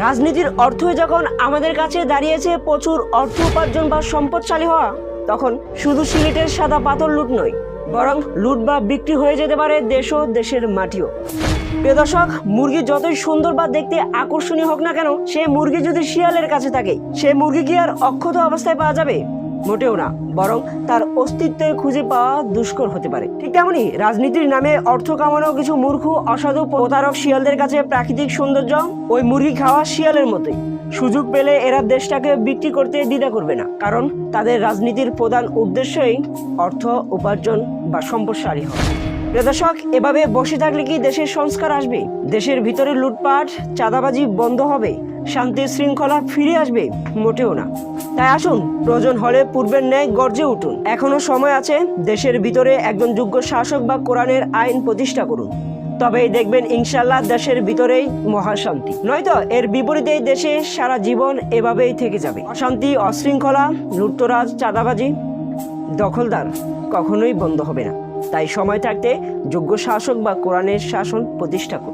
রাজনীতির অর্থই যখন আমাদের কাছে দাঁড়িয়েছে প্রচুর অর্থ উপার্জন বা সম্পদশালী হওয়া, তখন শুধু সিলেটের সাদা পাথর লুট নয়, বরং লুট বা বিক্রি হয়ে যেতে পারে দেশ ও দেশের মাটিও। প্রিয় দর্শক, মুরগি যতই সুন্দর বা দেখতে আকর্ষণীয় হোক না কেন, সে মুরগি যদি শিয়ালের কাছে থাকে, সে মুরগি কি আর অক্ষত অবস্থায় পাওয়া যাবে? মোটেও না, বরং তার অস্তিত্ব খুঁজে পাওয়া দুষ্কর হতে পারে। ঠিক তেমনি রাজনীতির নামে অর্থ কামানো কিছু মূর্খ, অসাধু প্রতারক শিয়ালদের কাছে প্রাকৃতিক সৌন্দর্য, ওই মুরগি খাওয়া শিয়ালের মতোই। সুযোগ পেলে এরা দেশটাকে বিক্রি করতে দ্বিধা করবে না, কারণ তাদের রাজনীতির প্রধান উদ্দেশ্যই অর্থ উপার্জন বা সম্পদশালী প্রিয় দর্শক এভাবে বসে থাকলে কি দেশের সংস্কার আসবে? দেশের ভিতরে লুটপাট, চাঁদাবাজি বন্ধ হবে, শান্তির শৃঙ্খলা ফিরে আসবে, মোটেও না। তাই আসুন, প্রয়োজন হলে পূর্বের ন্যায় গর্জে উঠুন। এখনও সময় আছে, দেশের ভিতরে একজন যোগ্য শাসক বা কোরআনের আইন প্রতিষ্ঠা করুন। তবেই দেখবেন ইনশাল্লাহ দেশের ভিতরেই মহাশান্তি। নয়তো, এর বিপরীতে দেশে সারা জীবন এভাবেই থেকে যাবে। অশান্তি, অশৃঙ্খলা, লুটতরাজ, চাঁদাবাজি দখলদার কখনোই বন্ধ হবে না। তাই সময় থাকতে যোগ্য শাসক বা কোরআনের শাসন প্রতিষ্ঠা করুন।